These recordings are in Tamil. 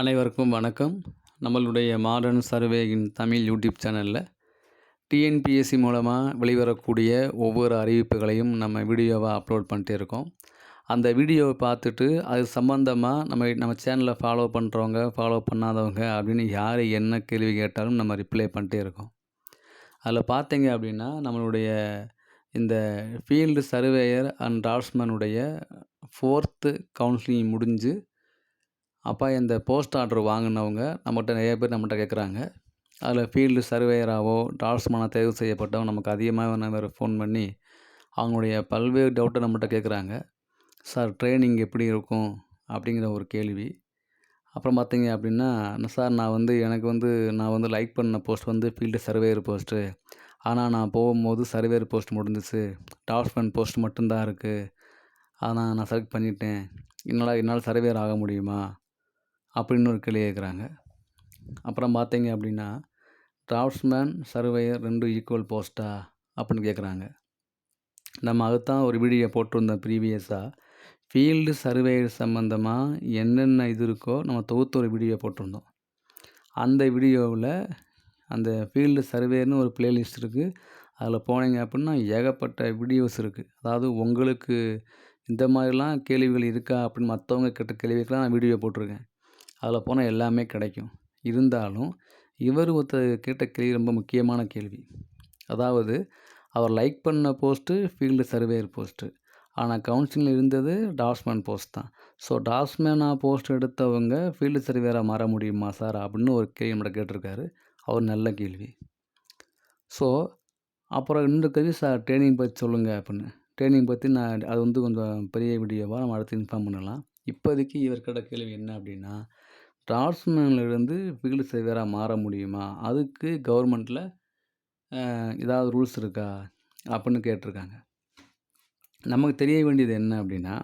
அனைவருக்கும் வணக்கம். நம்மளுடைய மாடர்ன் சர்வேயின் தமிழ் யூடியூப் சேனலில் டிஎன்பிஎஸ்சி மூலமாக வெளிவரக்கூடிய ஒவ்வொரு அறிவிப்புகளையும் நம்ம வீடியோவாக அப்லோட் பண்ணிட்டு இருக்கோம். அந்த வீடியோவை பார்த்துட்டு அது சம்மந்தமாக நம்ம நம்ம சேனலை ஃபாலோ பண்ணுறவங்க ஃபாலோ பண்ணாதவங்க அப்படின்னு யார் என்ன கேள்வி கேட்டாலும் நம்ம ரிப்ளை பண்ணிட்டே இருக்கோம். அதில் பார்த்தீங்க அப்படின்னா நம்மளுடைய இந்த ஃபீல்டு சர்வேயர் அண்ட் டாட்ஸ்மேனுடைய ஃபோர்த்து கவுன்சிலிங் முடிஞ்சு அப்போ இந்த போஸ்ட் ஆர்டர் வாங்கினவங்க நம்மகிட்ட நிறைய பேர் நம்மகிட்ட கேட்குறாங்க. அதில் ஃபீல்டு சர்வேயராகவோ டால்ஸ்மானாக தேர்வு செய்யப்பட்டவங்க நமக்கு அதிகமாக வேறு ஃபோன் பண்ணி அவங்களுடைய பல்வேறு டவுட்டை நம்மகிட்ட கேட்குறாங்க. சார் ட்ரைனிங் எப்படி இருக்கும்? அப்படிங்கிற ஒரு கேள்வி. அப்புறம் பார்த்தீங்க அப்படின்னா சார் நான் வந்து எனக்கு வந்து நான் வந்து லைக் பண்ண போஸ்ட் வந்து ஃபீல்டு சர்வேயர் போஸ்ட்டு. ஆனால் நான் போகும்போது சர்வேயர் போஸ்ட் முடிஞ்சிச்சு. டால்ஸ்மேன் போஸ்ட் மட்டும்தான் இருக்குது ஆனால் நான் செலக்ட் பண்ணிட்டேன். என்னால் என்னால் சர்வேயர் ஆக முடியுமா? அப்படின்னு ஒரு கேள்வி கேட்குறாங்க. அப்புறம் பார்த்தீங்க அப்படின்னா டிராஃப்ட்ஸ்மேன் சர்வேயர் ரெண்டும் ஈக்குவல் போஸ்ட்டா அப்படின்னு கேட்குறாங்க. நம்ம அதுதான் ஒரு வீடியோ போட்டிருந்தோம் ப்ரீவியஸாக ஃபீல்டு சர்வேயர் சம்மந்தமாக என்னென்ன இது இருக்கோ நம்ம தொகுத்து ஒரு வீடியோ போட்டிருந்தோம். அந்த வீடியோவில் அந்த ஃபீல்டு சர்வேயர்னு ஒரு பிளேலிஸ்ட் இருக்குது அதில் போனீங்க அப்படின்னா ஏகப்பட்ட வீடியோஸ் இருக்குது அதாவது உங்களுக்கு இந்த மாதிரிலாம் கேள்விகள் இருக்கா அப்படின்னு மற்றவங்க கேட்ட கேள்விக்கெலாம் நான் வீடியோ போட்டிருக்கேன். அதில் போனால் எல்லாமே கிடைக்கும். இருந்தாலும் இவர் ஒருத்தர் கேட்ட கேள்வி ரொம்ப முக்கியமான கேள்வி. அதாவது அவர் லைக் பண்ண போஸ்ட்டு ஃபீல்டு சர்வேயர் போஸ்ட்டு. ஆனால் கவுன்சிலில் இருந்தது டாஸ்மேன் போஸ்ட் தான். ஸோ டாஸ்மேனாக போஸ்ட் எடுத்தவங்க ஃபீல்டு சர்வேயராக மாற முடியுமா சார் அப்படின்னு ஒரு கேள்வி நம்மகிட்ட கேட்டிருக்காரு. அவர் நல்ல கேள்வி. ஸோ அப்புறம் இன்னொரு கேள்வி சார் ட்ரைனிங் பற்றி சொல்லுங்கள் அப்படின்னு. ட்ரைனிங் பற்றி நான் அது வந்து கொஞ்சம் பெரிய வீடியோவாக நம்ம அடுத்து இன்ஃபார்ம் பண்ணலாம். இப்போதைக்கு இவர் கேட்ட கேள்வி என்ன அப்படின்னா டிராஃப்ட்ஸ்மேன்லேருந்து ஃபீல்டு சேவியராக மாற முடியுமா? அதுக்கு கவர்மெண்ட்டில் ஏதாவது ரூல்ஸ் இருக்கா? அப்படின்னு கேட்டிருக்காங்க. நமக்கு தெரிய வேண்டியது என்ன அப்படின்னா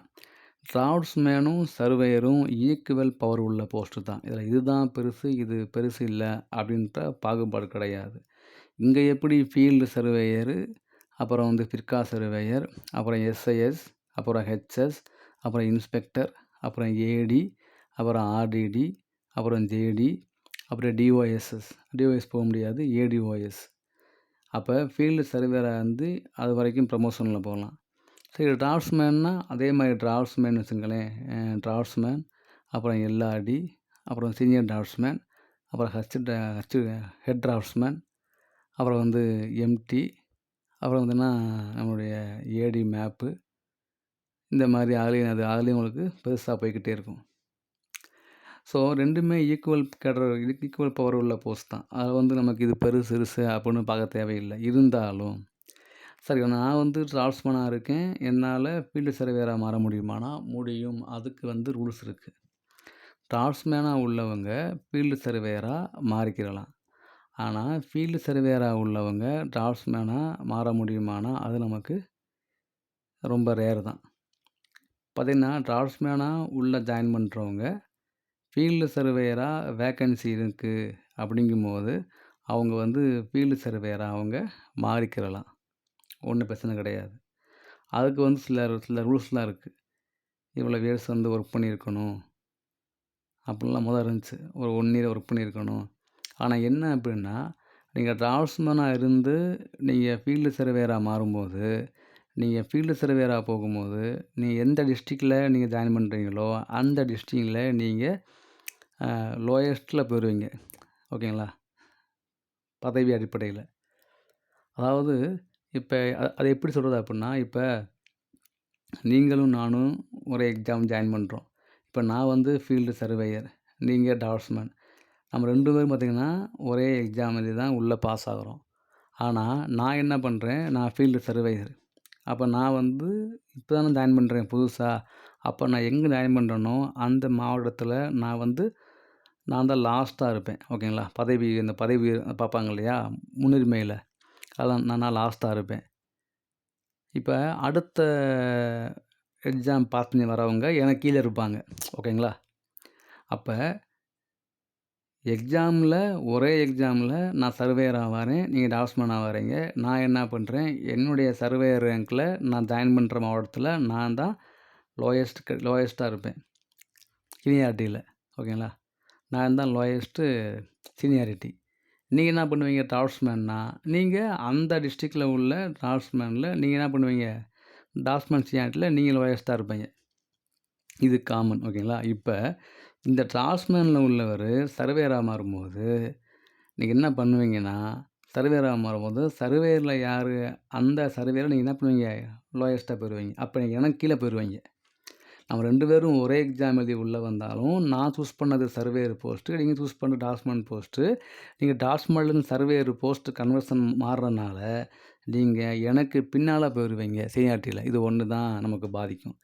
டிராஃப்ட்ஸ்மேனும் சர்வேயரும் ஈக்குவல் பவர் உள்ள போஸ்ட்டு தான். இதில் இதுதான் பெருசு இது பெருசு இல்லை அப்படின்ற பாகுபாடு கிடையாது. இங்கே எப்படி ஃபீல்டு சர்வேயர் அப்புறம் வந்து பிற்கா சர்வேயர் அப்புறம் எஸ்ஐஎஸ் அப்புறம் ஹெச்எஸ் அப்புறம் இன்ஸ்பெக்டர் அப்புறம் ஏடி அப்புறம் ஆர்டிடி அப்புறம் ஜேடி அப்புறம் டிஓஎஸ்எஸ் டிஓஎஸ் போக முடியாது ஏடிஓஎஸ் அப்போ ஃபீல்டு சர்வேராக வந்து அது வரைக்கும் ப்ரமோஷனில் போகலாம். சரி டிராஃப்ட்ஸ்மேன்னா அதே மாதிரி டிராஃப்ட்ஸ்மேன் வச்சுங்களேன். டிராஃப்ட்ஸ்மேன் அப்புறம் எல்ஆர்டி அப்புறம் சீனியர் டிராஃப்ட்ஸ்மேன் அப்புறம் ஹச் ஹச் ஹெட் டிராஃப்ட்ஸ்மேன் அப்புறம் வந்து எம்டி அப்புறம் வந்துன்னா நம்மளுடைய ஏடி மேப்பு இந்த மாதிரி அதுலேயும் அது அதுலேயும் உங்களுக்கு பெருசாக போய்கிட்டே இருக்கும். ஸோ ரெண்டுமே ஈக்குவல் கேடர் ஈக்குவல் பவர் உள்ள போஸ்ட் தான். அது வந்து நமக்கு இது பெருசு சிறுசு அப்படின்னு பார்க்க தேவையில்லை. இருந்தாலும் சரி நான் வந்து டிராஃப்ட்ஸ்மேனாக இருக்கேன். என்னால் ஃபீல்டு சர்வேராக மாற முடியுமானா? முடியும். அதுக்கு வந்து ரூல்ஸ் இருக்குது டிராஃப்ட்ஸ்மேனாக உள்ளவங்க ஃபீல்டு சர்வேராக மாறிக்கிறலாம் ஆனால் ஃபீல்டு சர்வேராக உள்ளவங்க டிராஃப்ட்ஸ்மேனாக மாற முடியுமானா? அது நமக்கு ரொம்ப ரேர் தான். பார்த்திங்கன்னா டிராஃப்ட்ஸ்மேனாக உள்ளே ஜாயின் பண்ணுறவங்க ஃபீல்டு சர்வேயராக வேக்கன்சி இருக்குது அப்படிங்கும்போது அவங்க வந்து ஃபீல்டு சர்வேயராக அவங்க மாறிக்கிறலாம். ஒன்றும் பிரச்சனை கிடையாது. அதுக்கு வந்து சில சில ரூல்ஸ்லாம் இருக்குது இவ்வளோ இயர்ஸ் வந்து ஒர்க் பண்ணியிருக்கணும். அப்படிலாம் முதல் இருந்துச்சு. ஒரு ஒன் இயர் ஒர்க் பண்ணியிருக்கணும். ஆனால் என்ன அப்படின்னா நீங்கள் டிராவல்ஸ்மேனாக இருந்து நீங்கள் ஃபீல்டு சர்வேயராக மாறும்போது நீங்கள் ஃபீல்டு சர்வேயராக போகும்போது நீங்கள் எந்த டிஸ்ட்ரிக்டில் நீங்கள் ஜாயின் பண்ணுறீங்களோ அந்த டிஸ்ட்ரிக்டில் நீங்கள் லோயஸ்ட்டில் போயிடுவீங்க ஓகேங்களா? பதவி அடிப்படையில். அதாவது இப்போ அதை எப்படி சொல்கிறது அப்படின்னா இப்போ நீங்களும் நானும் ஒரு எக்ஸாம் ஜாயின் பண்ணுறோம் இப்போ நான் வந்து ஃபீல்டு சர்வேயர் நீங்கள் டாட்ஸ்மேன் நம்ம ரெண்டு பேரும் பார்த்திங்கன்னா ஒரே எக்ஸாம் எழுதி தான் உள்ளே பாஸ் ஆகிறோம். ஆனால் நான் என்ன பண்ணுறேன் நான் ஃபீல்டு சர்வேயர் அப்போ நான் வந்து இப்போ தானே ஜாயின் பண்ணுறேன் புதுசாக அப்போ நான் எங்கே ஜாயின் பண்ணுறேனோ அந்த மாவட்டத்தில் நான் வந்து நான் தான் லாஸ்ட்டாக இருப்பேன் ஓகேங்களா பதவி இந்த பதவி பார்ப்பாங்க இல்லையா? முன்னுரிமையில். அதெல்லாம் நான் நான் லாஸ்ட்டாக இருப்பேன். இப்போ அடுத்த எக்ஸாம் பாஸ் பண்ணி வரவங்க எனக்கு கீழே இருப்பாங்க ஓகேங்களா அப்போ எக்ஸாமில் ஒரே எக்ஸாமில் நான் சர்வேயராக வரேன் நீங்கள் டாஸ்மேனாக வரீங்க. நான் என்ன பண்ணுறேன் என்னுடைய சர்வேயர் ரேங்க்கில் நான் ஜாயின் பண்ணுற மாவட்டத்தில் நான் தான் லோயஸ்ட் லோயஸ்ட்டாக இருப்பேன். சீனியாரிட்டியில் ஓகேங்களா நான் தான் லோயஸ்ட்டு சீனியாரிட்டி நீங்கள் என்ன பண்ணுவீங்க? டிராஃப்ட்ஸ்மேன்னா நீங்கள் அந்த டிஸ்ட்ரிக்டில் உள்ள டிராஃப்ட்ஸ்மேனில் நீங்கள் என்ன பண்ணுவீங்க? டிராஃப்ட்ஸ்மேன் சீனியாரிட்டியில் நீங்கள் லோயஸ்ட்டாக இருப்பீங்க. இது காமன் ஓகேங்களா இப்போ இந்த டிராஃப்ட்ஸ்மேனில் உள்ளவர் சர்வேராக மாறும்போது நீங்கள் என்ன பண்ணுவீங்கன்னா சர்வேராக மாறும்போது சர்வேயரில் யார் அந்த சர்வேரில் நீங்கள் என்ன பண்ணுவீங்க? லோயஸ்ட்டாக போயிடுவீங்க அப்போ நீங்கள் என்ன கீழே போயிடுவீங்க நம்ம ரெண்டு பேரும் ஒரே எக்ஸாம் எழுதி உள்ளே வந்தாலும் நான் சூஸ் பண்ணது சர்வேயர் போஸ்ட்டு நீங்கள் சூஸ் பண்ண டாஸ்மெண்ட் போஸ்ட்டு நீங்கள் டாஸ்மெண்ட்லேருந்து சர்வேயர் போஸ்ட்டு கன்வர்ஷன் மாறுறதுனால நீங்கள் எனக்கு பின்னால் போயிடுவீங்க சீனியாரிட்டியில் இது ஒன்று தான் நமக்கு பாதிக்கும்.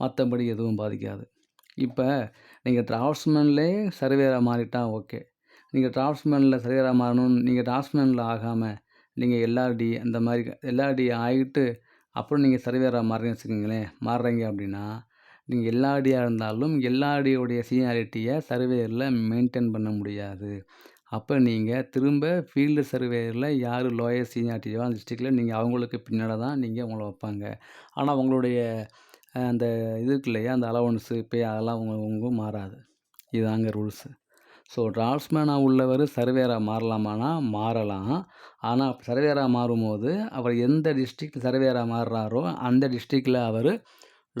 மற்றபடி எதுவும் பாதிக்காது. இப்போ நீங்கள் டிராஃப்ட்ஸ்மேன்லே சர்வேராக மாறிட்டா ஓகே நீங்கள் டிராஃப்ட்ஸ்மேனில் சர்வேராக மாறணும்னு நீங்கள் டிராஃப்ட்ஸ்மேனில் ஆகாமல் நீங்கள் எல்ஆர்டி அந்த மாதிரி எல்ஆர்டி ஆகிட்டு அப்புறம் நீங்கள் சர்வேராக மாறுறீங்க வச்சுக்கோங்களேன் மாறுறீங்க அப்படின்னா நீங்கள் எல்லா அடியாக இருந்தாலும் எல்லா எல்ஆர்டியோடைய சீனியாரிட்டியை சர்வேயரில் மெயின்டைன் பண்ண முடியாது. அப்போ நீங்கள் திரும்ப ஃபீல்டு சர்வேயரில் யார் லோயர் சீனியாரிட்டியோ அந்த டிஸ்ட்ரிக்டில் நீங்கள் அவங்களுக்கு பின்னாடி தான் நீங்கள் உங்களை வைப்பாங்க. ஆனால் உங்களுடைய அந்த இது இருக்கு இல்லையா அந்த அலவன்ஸு பே அதெல்லாம் உங்க உங்க மாறாது. இதுதாங்க ரூல்ஸு ஸோ டிராஃப்ட்ஸ்மேனாக உள்ளவர் சர்வேராக மாறலாமானா? மாறலாம். ஆனால் சர்வேராக மாறும்போது அவர் எந்த டிஸ்ட்ரிக்ட் சர்வேராக மாறுறாரோ அந்த டிஸ்ட்ரிக்டில் அவர்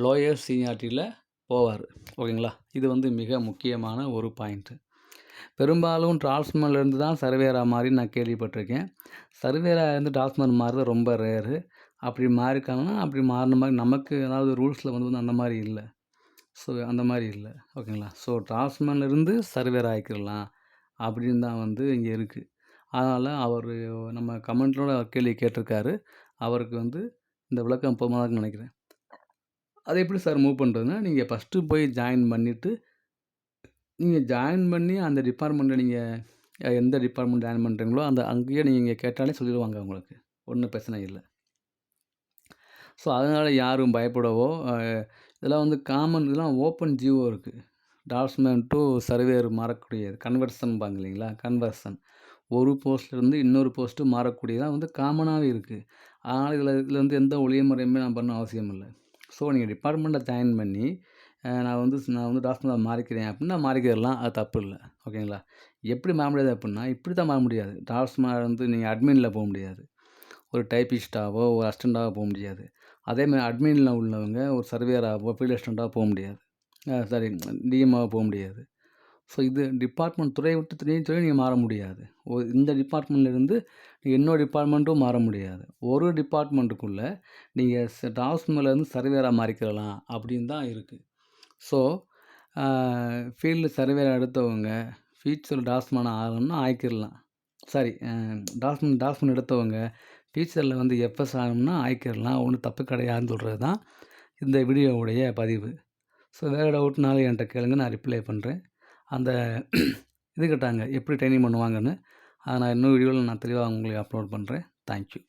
லோயர் சீனியாரிட்டியில் போவார். ஓகேங்களா? இது வந்து மிக முக்கியமான ஒரு பாயிண்ட்டு பெரும்பாலும் டிராஃப்ட்ஸ்மேன்லேருந்து தான் சர்வேரா மாதிரி நான் கேள்விப்பட்டிருக்கேன். சர்வேரா இருந்து டிராஃப்ட்ஸ்மேன் மாறுறது ரொம்ப ரேரு. அப்படி மாறிருக்காங்கன்னா அப்படி மாறின மாதிரி நமக்கு அதாவது ரூல்ஸில் வந்து வந்து அந்த மாதிரி இல்லை. ஸோ அந்த மாதிரி இல்லை. ஓகேங்களா? ஸோ டிராஃப்ட்ஸ்மேன்லேருந்து சர்வேர் ஆகிக்கிறலாம் அப்படின்னு தான் வந்து இங்கே இருக்குது அதனால் அவர் நம்ம கமெண்ட்லோட கேள்வி கேட்டிருக்காரு. அவருக்கு வந்து இந்த விளக்கம் போதுமாக நினைக்கிறேன். அதை எப்படி சார் மூவ் பண்ணுறதுன்னா நீங்கள் ஃபஸ்ட்டு போய் ஜாயின் பண்ணிவிட்டு நீங்கள் ஜாயின் பண்ணி அந்த டிபார்ட்மெண்ட்டில் நீங்கள் எந்த டிபார்ட்மெண்ட் ஜாயின் பண்ணுறீங்களோ அந்த அங்கேயே நீங்கள் கேட்டாலே சொல்லிடுவாங்க உங்களுக்கு. ஒன்றும் பிரச்சனை இல்லை. ஸோ அதனால் யாரும் பயப்படவோ இதெல்லாம் வந்து காமன் இதெல்லாம் ஓப்பன் ஜியோ இருக்குது டாட்ஸ்மேன் டு சர்வேர் மாறக்கூடியது. கன்வர்ஷன்பாங்க இல்லைங்களா? கன்வர்ஷன் ஒரு போஸ்ட்லேருந்து இன்னொரு போஸ்ட்டு மாறக்கூடியதான் வந்து காமனாகவே இருக்குது அதனால் இதில் இதில் வந்து எந்த ஒளிய முறையுமே நான் பண்ண அவசியம் இல்லை. ஸோ நீங்கள் டிபார்ட்மெண்ட்டில் ஜாயின் பண்ணி நான் வந்து நான் வந்து டாஸ்மெண்ட்டாக மாறிக்கிறேன் அப்படின்னா மாறிக்கிறலாம். அது தப்பு இல்லை. ஓகேங்களா? எப்படி மாற முடியாது அப்படின்னா இப்படி தான் மாற முடியாது. டாஸ்மாக வந்து நீங்கள் அட்மினில் போக முடியாது. ஒரு டைப்பிஸ்ட்டாவோ ஒரு அசிஸ்டண்ட்டாவோ போக முடியாது. அதேமாதிரி அட்மினில் உள்ளவங்க ஒரு சர்வேயராகவோ ஃபீல்ட் அசிஸ்டண்ட்டாக போக முடியாது. சாரி டிஎம்மாக போக முடியாது. ஸோ இது டிபார்ட்மெண்ட் துறை விட்டு துணை துறை நீங்கள் மாற முடியாது. ஓ இந்த டிபார்ட்மெண்ட்லேருந்து இன்னொரு டிபார்ட்மெண்ட்டும் மாற முடியாது. ஒரு டிபார்ட்மெண்ட்டுக்குள்ளே நீங்கள் டாஸ்மேலேருந்து சர்வேராக மாறிக்கலாம் அப்படின்னு தான் இருக்குது ஸோ ஃபீல்டு சர்வேராக எடுத்தவங்க ஃபியூச்சர் டாஸ்மேன் ஆகணும்னா ஆய்க்கிடலாம். சாரி டாஸ்மன் டாஸ்மன் எடுத்தவங்க ஃபியூச்சரில் வந்து எஃப்எஸ் ஆகணும்னா ஆய்க்கிடலாம். ஒன்றும் தப்பு கிடையாதுன்னு சொல்கிறது தான் இந்த வீடியோவுடைய பதிவு. ஸோ வேறு டவுட்னாலும் என்கிட்ட கேளுங்க. நான் ரிப்ளை பண்ணுறேன் அந்த இது கேட்டாங்க எப்படி ட்ரைனிங் பண்ணுவாங்கன்னு. அதை நான் இன்னும் வீடியோவில் நான் தெளிவாக உங்களுக்கு அப்லோட் பண்ணுறேன் தேங்க்யூ